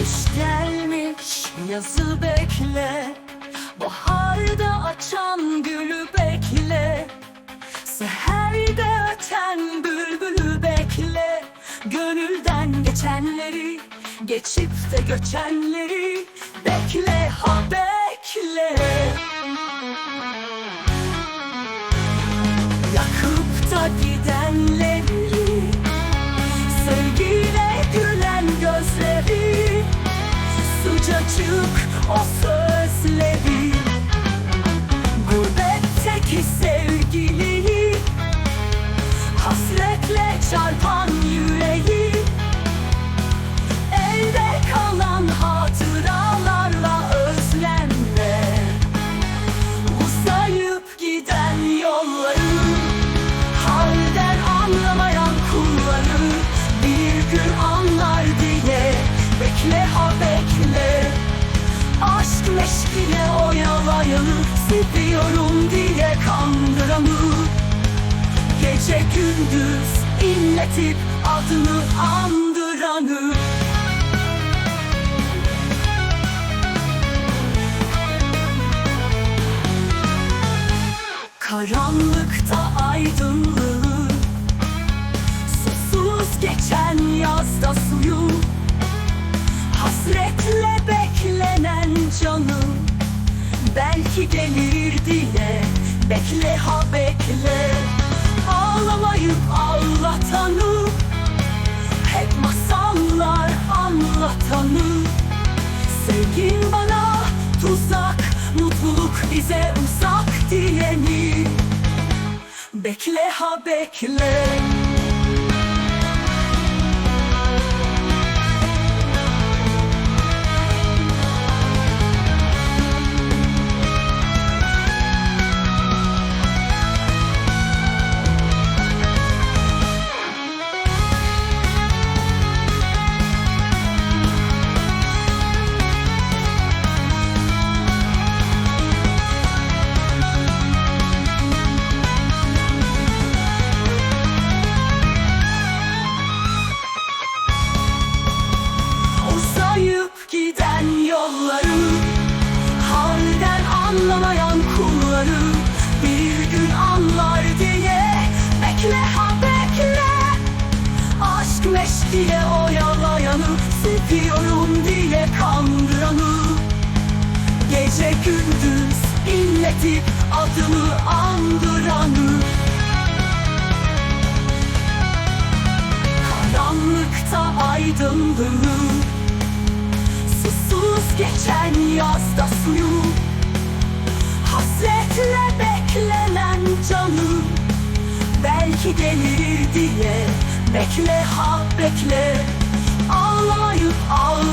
Kış gelmiş yazı bekle. Baharda açan gülü bekle. Seherde öten bülbülü bekle. Gönülden geçenleri Geçip de göçenleri Bekle ha bekle. Yakıp da gidenleri or Aşk meşkine oyalayanı Seviyorum diye kandıranı. Gece gündüz inletip adını andıranı. Karanlıkta aydınlığı Susuz geçen yazda suyu Belki gelir diye. Bekle ha bekle. Ağlamayıp ağlatanı Hep masallar anlatanı. Sevgin bana tuzak Mutluluk bize uzak diyeni Bekle ha bekle Meşkiye oyalayanı Seviyorum diye kandıranı. Gece gündüz inletip adımı andıranı. Karanlıkta aydınlığı Susuz geçen yazda suyu. Hasretle beklenen canım Belki gelir diye Bekle ha bekle. Ağlayıp ağlatanı